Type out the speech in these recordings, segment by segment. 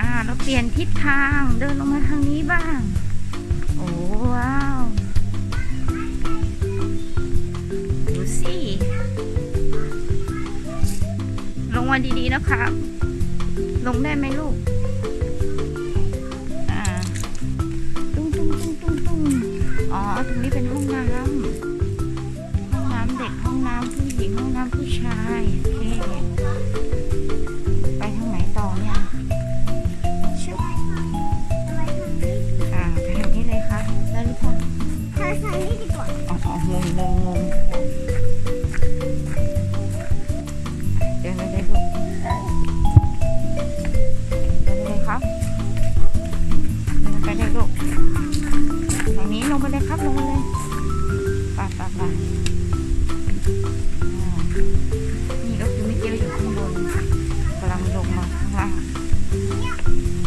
อ่า เราเปลี่ยนทิศทางเดินลงมาทางนี้บ้าง โอ้ว้าว ดูสิ ลงมาดีๆนะครับ ลงได้ไหมลูกอ่าตุ้งตุ้งตุ้งตุ้งตุ้งอ๋อ ตรงนี้เป็นห้องน้ำห้องน้ำเด็กห้องน้ำผู้หญิงห้องน้ำผู้ชาย งนี้ลงไปเลยครับลงไปเลยป่าปไปอ่านี่ก็คือมิเกลอยู่ข้างบนกำลังลงมาข้างล่าง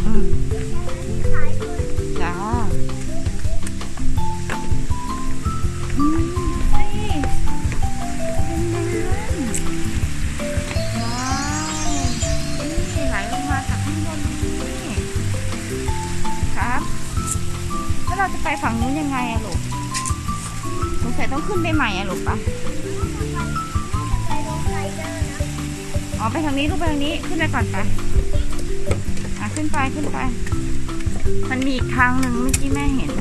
อืมจ้าอืม ไปฝั่งนู้นยังไงอะลูกสงสัยต้องขึ้นไปใหม่อะลูกปะอ๋อไปทางนี้ลูกไปทางนี้ขึ้นไปก่อนไปอะขึ้นไปขึ้นไป มันมีอีกทางหนึ่งเมื่อกี้แม่เห็น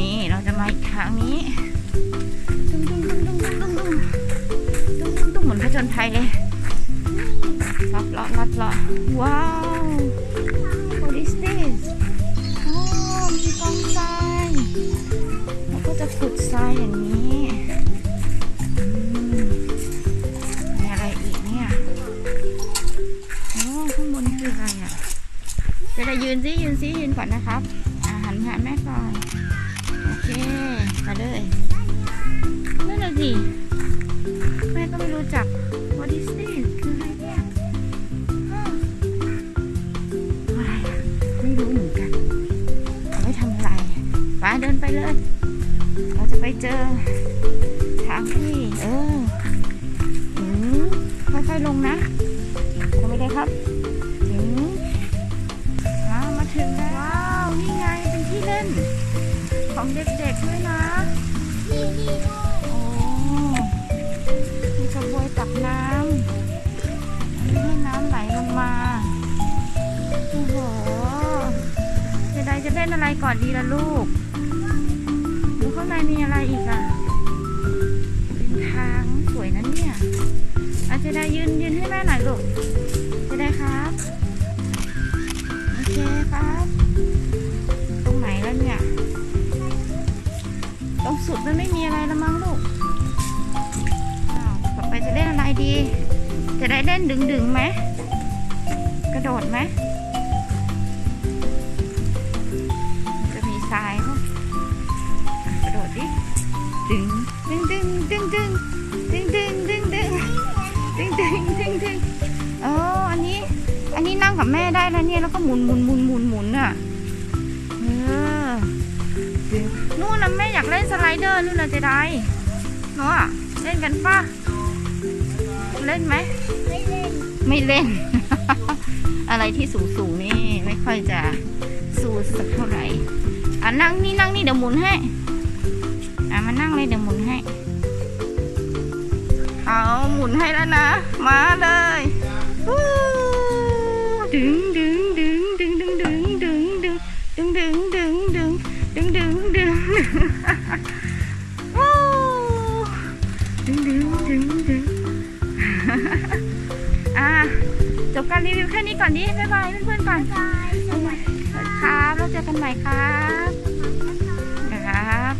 นี่เราจะมาอีกทางนี้ตุ้งตุ้งตุ้งตุ้งตุ้งตุ้งตุ้งตุ้งตุ้งตุ้งเหมือนผจญภัยเลยลัดเลาะลัดเลาะว้าว นซิยืนซิยืนก่อนนะครับอาหันหาแม่ก่อน โอเคมาเลยนั่นน่ะสิแม่ก็ไม่รู้จัก what is this คืออะไรเนี่ยอะไรอะไม่รู้เหมือนกันเอาไว้ทำอะไรไปเดินไปเลย เราจะไปเจอทางที่เอออืมค่อยๆลงนะลงไปเลยครับ ถึงแล้วว้าว นี่ไงเป็นที่เล่น ของเด็กๆด้วยนะนี่นี่ด้วยโอ้มีกระบวยตักน้ำอันนี้ให้น้ำไหลลงมา โอ้โหเจไดจะเล่นอะไรก่อนดีล่ะลูกดูข้างในมีอะไรอีกอะ เคครับ ตรงไหนแล้วเนี่ย ตรงสุดมันไม่มีอะไรแล้วมั้งลูกต่อไปจะเล่นอะไรดี จะได้เล่นดึงดึงไหม กระโดดไหม แล้วเนี่ยแล้วก็หมุนหมุนหมุนหมุนหมุนอะเออดึงนู่นนะแม่อยากเล่นสไลเดอร์นู่นนะเจไดเนาะเล่นกันป่ะเล่นไหมไม่เล่นไม่เล่น อะไรที่สูงสูงๆนี่ไม่ค่อยจะสู้สักเท่าไหร่อะนั่งนี่นั่งนี่เดี๋ยวหมุนให้อะมานั่งเลยเดี๋ยวหมุนให้เอาหมุนให้แล้วนะ มาเลย รีวิวแค่นี้ก่อนดิบ๊ายบายเพื่อนๆก่อนครับแล้วเจอกันใหม่ครับนะครับ